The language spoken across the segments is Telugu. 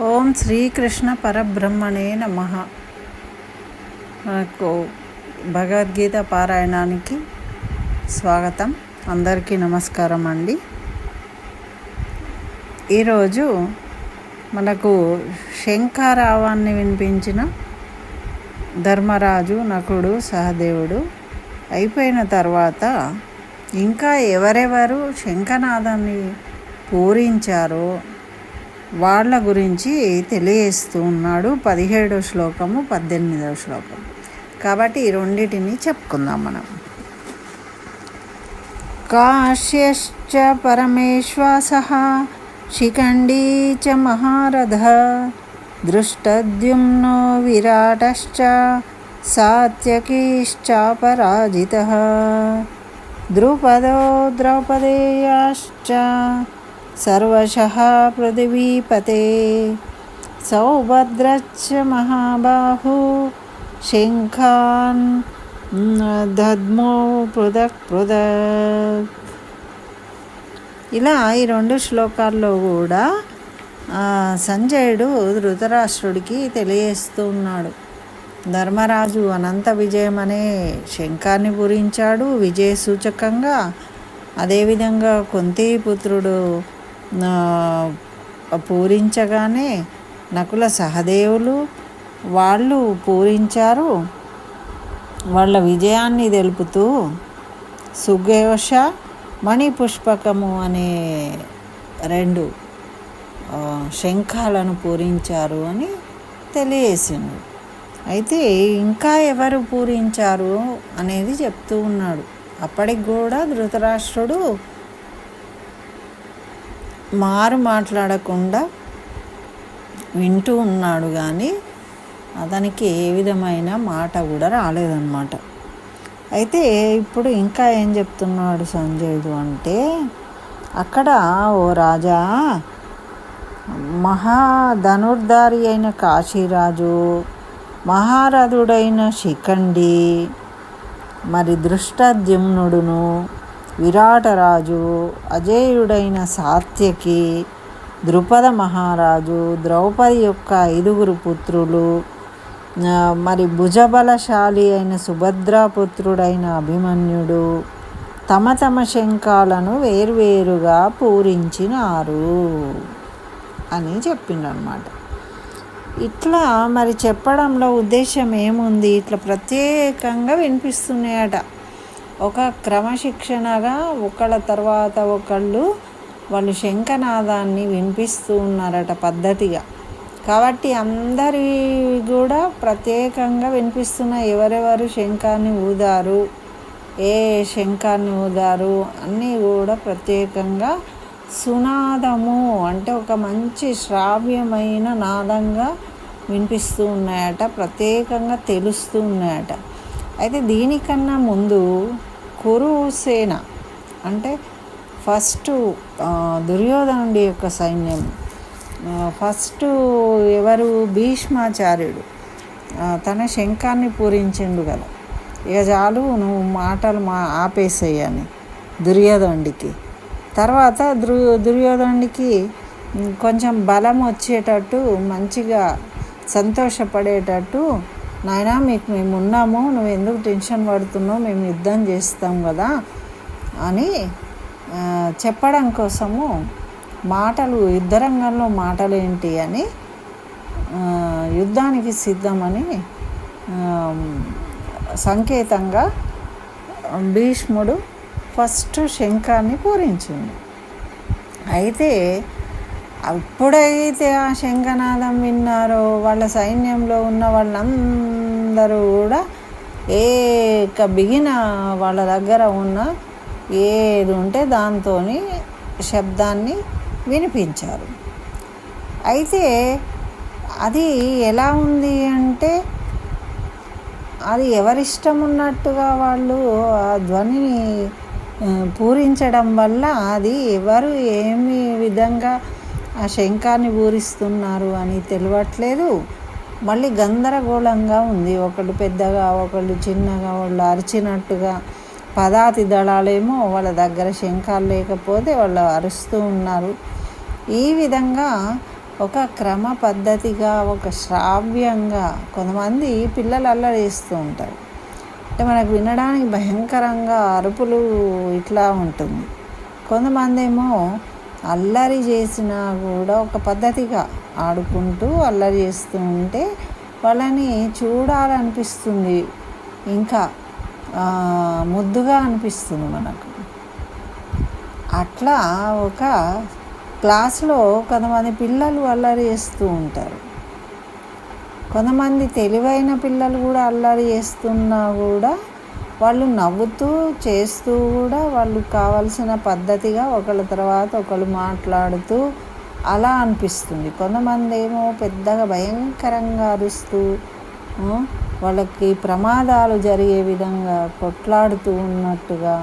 ఓం శ్రీకృష్ణ పరబ్రహ్మణే నమ. మనకు భగవద్గీత పారాయణానికి స్వాగతం. అందరికీ నమస్కారం అండి. ఈరోజు మనకు శంఖారావాన్ని వినిపించిన ధర్మరాజు నకుడు సహదేవుడు అయిపోయిన తర్వాత ఇంకా ఎవరెవరు శంఖనాదాన్ని పూరించారో వాళ్ళ గురించి తెలియజేస్తూ ఉన్నాడు పదిహేడో శ్లోకము పద్దెనిమిదవ శ్లోకం కాబట్టి ఈ రెండింటిని చెప్పుకుందాం మనం. కాశ్యశ్చ పరమేశ్వాస శిఖండీ చ మహారథ దృష్టద్యుమ్నో విరాటశ్చ సాత్యకీశ్చాపరాజిత ద్రుపదో ద్రౌపదేయాశ్చ సర్వశ పృథివీపతే సౌభద్రశ్చ మహాబాహు శంఖాన్ దద్మో పృథక్ పృథక్ ఇలా ఈ రెండు శ్లోకాల్లో కూడా సంజయుడు ధృతరాష్ట్రుడికి తెలియజేస్తున్నాడు ధర్మరాజు అనంత విజయం అనే శంఖాన్ని పూరించాడు. విజయ సూచకంగా అదేవిధంగా కుంతిపుత్రుడు పూరించగానే నకుల సహదేవులు వాళ్ళు పూరించారు. వాళ్ళ విజయాన్ని తెలుపుతూ సుఘోష మణిపుష్పకము అనే రెండు శంఖాలను పూరించారు అని తెలియజేసిండు. అయితే ఇంకా ఎవరు పూరించారు అనేది చెప్తూ ఉన్నాడు. అప్పటికి కూడా ధృతరాష్ట్రుడు మారు మాట్లాడకుండా వింటూ ఉన్నాడు కానీ అతనికి ఏ విధమైన మాట కూడా రాలేదన్నమాట. అయితే ఇప్పుడు ఇంకా ఏం చెప్తున్నాడు సంజయుడు అంటే అక్కడ ఓ రాజా మహాధనుర్ధారి అయిన కాశీరాజు మహారథుడైన శిఖండి మరి దృష్టద్యుమ్నుడును విరాటరాజు అజేయుడైన సాత్యకి ద్రుపద మహారాజు ద్రౌపది యొక్క ఐదుగురు పుత్రులు మరి భుజబలశాలి అయిన సుభద్రాపుత్రుడైన అభిమన్యుడు తమ తమ శంఖాలను వేర్వేరుగా పూరించినారు అని చెప్పిండనమాట ఇట్లా మరి చెప్పడంలో ఉద్దేశం ఏముంది? ఇట్లా ప్రత్యేకంగా వినిపిస్తున్నాయట. ఒక క్రమశిక్షణగా ఒకళ్ళ తర్వాత ఒకళ్ళు వాళ్ళు శంఖనాదాన్ని వినిపిస్తూ ఉన్నారట పద్ధతిగా. కాబట్టి అందరి కూడా ప్రత్యేకంగా వినిపిస్తున్న ఎవరెవరు శంఖాన్ని ఊదారు ఏ శంఖాన్ని ఊదారు అన్నీ కూడా ప్రత్యేకంగా సునాదము అంటే ఒక మంచి శ్రావ్యమైన నాదంగా వినిపిస్తూ ఉన్నాయట ప్రత్యేకంగా తెలుస్తూ ఉన్నాయట. అయితే దీనికన్నా ముందు కురుసేన అంటే ఫస్ట్ దుర్యోధనుడి యొక్క సైన్యం. ఫస్ట్ ఎవరు? భీష్మాచార్యుడు. తన శంఖాన్ని పూరించిండు కదా. ఇక చాలు నువ్వు మాటలు మా ఆపేసేయని దుర్యోధనుడికి. తర్వాత దుర్ దుర్యోధనుడికి కొంచెం బలం వచ్చేటట్టు మంచిగా సంతోషపడేటట్టు నాయన మీకు మేము ఉన్నాము నువ్వు ఎందుకు టెన్షన్ పడుతున్నావు మేము యుద్ధం చేస్తాం కదా అని చెప్పడం కోసము మాటలు యుద్ధరంగంలో మాటలు ఏంటి అని యుద్ధానికి సిద్ధమని సంకేతంగా భీష్ముడు ఫస్ట్ శంఖాన్ని పూరించింది అయితే అప్పుడైతే ఆ శంఖనాదం విన్నారో వాళ్ళ సైన్యంలో ఉన్న వాళ్ళందరూ కూడా ఏక బిగిన వాళ్ళ దగ్గర ఉన్న ఏది ఉంటే దాంతో శబ్దాన్ని వినిపించారు. అయితే అది ఎలా ఉంది అంటే అది ఎవరిష్టం ఉన్నట్టుగా వాళ్ళు ఆ ధ్వనిని పూరించడం వల్ల అది ఎవరు ఏమి విధంగా ఆ శంఖాన్ని పూరిస్తున్నారు అని తెలియట్లేదు మళ్ళీ గందరగోళంగా ఉంది. ఒకళ్ళు పెద్దగా ఒకళ్ళు చిన్నగా వాళ్ళు అరిచినట్టుగా పదాతి దళాలేమో వాళ్ళ దగ్గర శంఖాలు లేకపోతే వాళ్ళు అరుస్తూ ఉన్నారు. ఈ విధంగా ఒక క్రమ పద్ధతిగా ఒక శ్రావ్యంగా కొంతమంది పిల్లలు అల్లరి చేస్తూ ఉంటారు. అంటే మనకు వినడానికి భయంకరంగా అరుపులు ఇట్లా ఉంటుంది. కొంతమంది ఏమో అల్లరి చేసినా కూడా ఒక పద్ధతిగా ఆడుకుంటూ అల్లరి చేస్తూ ఉంటే వాళ్ళని చూడాలనిపిస్తుంది. ఇంకా ముద్దుగా అనిపిస్తుంది మనకు. అట్లా ఒక క్లాస్లో కొంతమంది పిల్లలు అల్లరి చేస్తూ ఉంటారు. కొంతమంది తెలివైన పిల్లలు కూడా అల్లరి చేస్తున్నా కూడా వాళ్ళు నవ్వుతూ చేస్తూ కూడా వాళ్ళు కావలసిన పద్ధతిగా ఒకళ్ళ తర్వాత ఒకళ్ళు మాట్లాడుతూ అలా అనిపిస్తుంది. కొంతమంది ఏమో పెద్దగా భయంకరంగా అరుస్తూ వాళ్ళకి ప్రమాదాలు జరిగే విధంగా కొట్లాడుతూ ఉన్నట్టుగా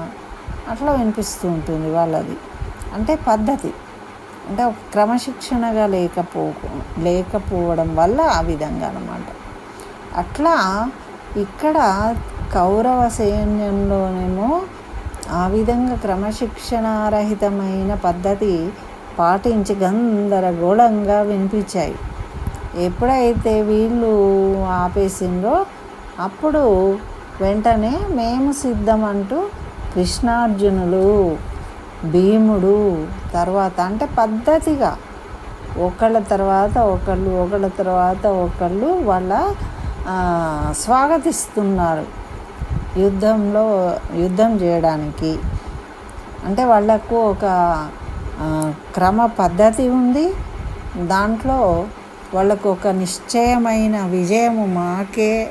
అట్లా వినిపిస్తూ ఉంటుంది వాళ్ళది. అంటే పద్ధతి. అంటే క్రమశిక్షణగా లేకపో లేకపోవడం వల్ల ఆ విధంగా అనమాట అట్లా ఇక్కడ కౌరవ సైన్యంలోనేమో ఆ విధంగా క్రమశిక్షణారహితమైన పద్ధతి పాటించి గందరగోళంగా వినిపించాయి. ఎప్పుడైతే వీళ్ళు ఆపేసిందో అప్పుడు వెంటనే మేము సిద్ధమంటూ కృష్ణార్జునులు భీముడు తర్వాత అంటే పద్ధతిగా ఒకళ్ళ తర్వాత ఒకళ్ళు ఒకళ్ళ తర్వాత ఒకళ్ళు వాళ్ళ స్వాగతిస్తున్నారు. యుద్ధంలో యుద్ధం చేయడానికి. అంటే వాళ్ళకు ఒక క్రమ పద్ధతి ఉంది. దాంట్లో వాళ్ళకు ఒక నిశ్చయమైన విజయము మాకే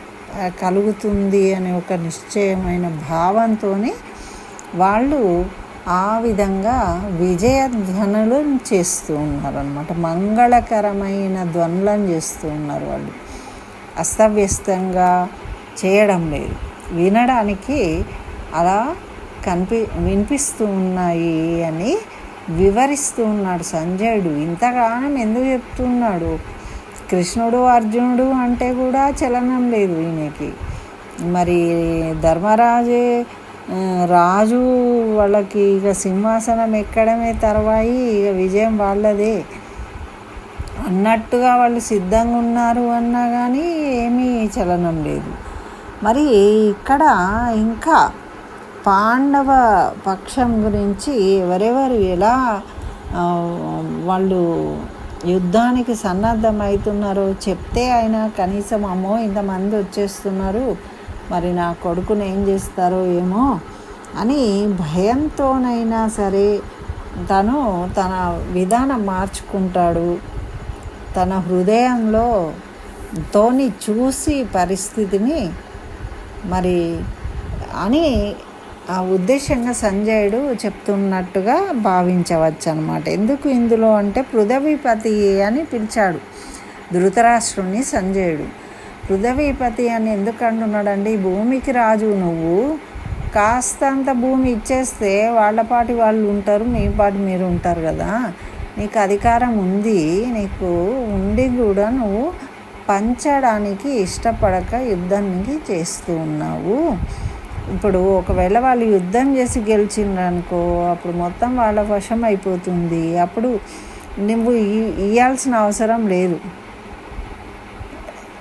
కలుగుతుంది అనే ఒక నిశ్చయమైన భావంతో వాళ్ళు ఆ విధంగా విజయధ్వనులు చేస్తూ ఉన్నారనమాట మంగళకరమైన ధ్వనులను చేస్తూ ఉన్నారు వాళ్ళు. అస్తవ్యస్తంగా చేయడం లేదు. వినడానికి అలా కనిపి వినిపిస్తూ ఉన్నాయి అని వివరిస్తూ ఉన్నాడు సంజయుడు. ఇంతగానం ఎందుకు చెప్తున్నాడు? కృష్ణుడు అర్జునుడు అంటే కూడా చలనం లేదు ఈయనకి. మరి ధర్మరాజే రాజు వాళ్ళకి ఇక సింహాసనం ఎక్కడమే తర్వాయి ఇక విజయం వాళ్ళదే. అన్నట్టుగా వాళ్ళు సిద్ధంగా ఉన్నారు అన్నా కానీ ఏమీ చలనం లేదు. మరి ఇక్కడ ఇంకా పాండవ పక్షం గురించి ఎవరెవరు ఎలా వాళ్ళు యుద్ధానికి సన్నద్ధమవుతున్నారో చెప్తే ఆయన కనీసం అమ్మో ఇంతమంది వచ్చేస్తున్నారు మరి నా కొడుకుని ఏం చేస్తారో ఏమో అని భయంతోనైనా సరే తను తన విధానం మార్చుకుంటాడు. తన హృదయంలో తోని చూసి పరిస్థితిని మరి అని ఆ ఉద్దేశంగా సంజయుడు చెప్తున్నట్టుగా భావించవచ్చు అనమాట ఎందుకు ఇందులో అంటే పృథవీపతి అని పిలిచాడు ధృతరాష్ట్రుని సంజయుడు. పృథవీపతి అని ఎందుకు అంటున్నాడండి భూమికి రాజు నువ్వు. కాస్తంత భూమి ఇచ్చేస్తే వాళ్ళపాటి వాళ్ళు ఉంటారు మీ పాటి మీరు ఉంటారు కదా. నీకు అధికారం ఉంది. నీకు ఉండి కూడా నువ్వు పంచడానికి ఇష్టపడక యుద్ధానికి చేస్తూ ఉన్నావు. ఇప్పుడు ఒకవేళ వాళ్ళు యుద్ధం చేసి గెలిచిండ్రనుకో అప్పుడు మొత్తం వాళ్ళ వశం అయిపోతుంది. అప్పుడు నువ్వు ఇవ్వాల్సిన అవసరం లేదు.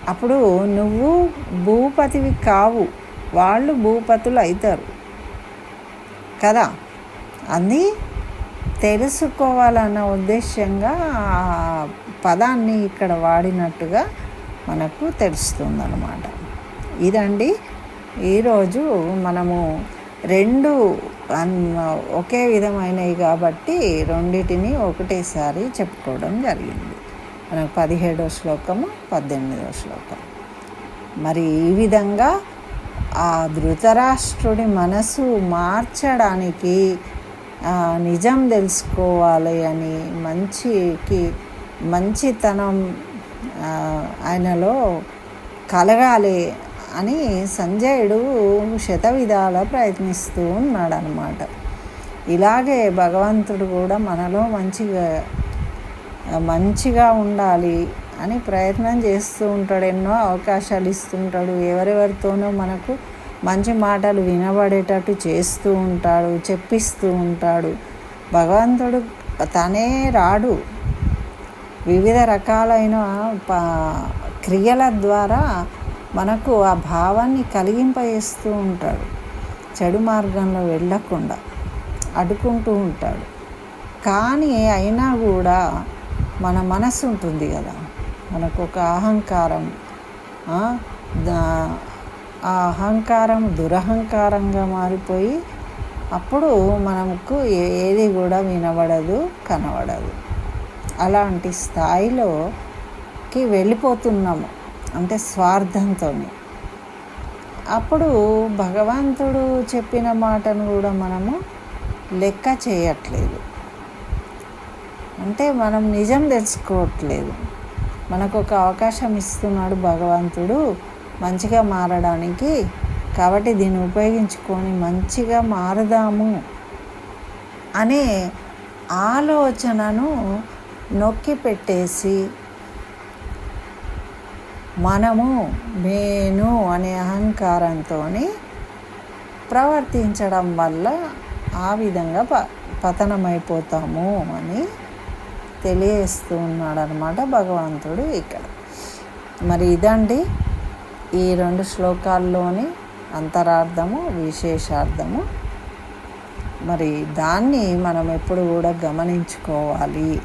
అప్పుడు నువ్వు భూపతివి కావు. వాళ్ళు భూపతులు అవుతారు కదా? అని తెలుసుకోవాలన్న ఉద్దేశంగా పదాన్ని ఇక్కడ వాడినట్టుగా మనకు తెలుస్తుంది ఇదండి ఈరోజు మనము రెండు ఒకే విధమైనవి కాబట్టి రెండిటిని ఒకటేసారి చెప్పుకోవడం జరిగింది. మనకు పదిహేడో శ్లోకము పద్దెనిమిదో శ్లోకం. మరి ఈ విధంగా ఆ ధృతరాష్ట్రుడి మనసు మార్చడానికి నిజం తెలుసుకోవాలి అని మంచికి మంచితనం ఆయనలో కలగాలి అని సంజయుడు శతవిధాల ప్రయత్నిస్తూ ఉన్నాడు అనమాట ఇలాగే భగవంతుడు కూడా మనలో మంచిగా మంచిగా ఉండాలి అని ప్రయత్నం చేస్తూ ఉంటాడు. ఎన్నో అవకాశాలు ఇస్తుంటాడు. ఎవరెవరితోనో మనకు మంచి మాటలు వినబడేటట్టు చేస్తూ ఉంటాడు చెప్పిస్తూ ఉంటాడు. భగవంతుడు తనే రాడు. వివిధ రకాలైన క్రియల ద్వారా మనకు ఆ భావాన్ని కలిగింపజేస్తూ ఉంటాడు. చెడు మార్గంలో వెళ్ళకుండా అడ్డుకుంటూ ఉంటాడు. కానీ అయినా కూడా మన మనసు ఉంటుంది కదా. మనకు ఒక అహంకారం ఆ అహంకారం దురహంకారంగా మారిపోయి అప్పుడు మనకు ఏది కూడా వినబడదు కనబడదు. అలాంటి స్థాయిలోకి వెళ్ళిపోతున్నాము అంటే స్వార్థంతో అప్పుడు భగవంతుడు చెప్పిన మాటను కూడా మనము లెక్క చేయట్లేదు. అంటే మనం నిజం తెలుసుకోవట్లేదు. మనకు ఒక అవకాశం ఇస్తున్నాడు భగవంతుడు మంచిగా మారడానికి కాబట్టి దీన్ని ఉపయోగించుకొని మంచిగా మారదాము అనే ఆలోచనను నొక్కి పెట్టేసి మనము నేను అనే అహంకారంతో ప్రవర్తించడం వల్ల ఆ విధంగా ప పతనమైపోతాము అని తెలియజేస్తూ ఉన్నాడనమాట భగవంతుడు ఇక్కడ. మరి ఇదండి ఈ రెండు శ్లోకాల్లోని అంతరార్థము విశేషార్థము. మరి దాన్ని మనం ఎప్పుడు కూడా గమనించుకోవాలి.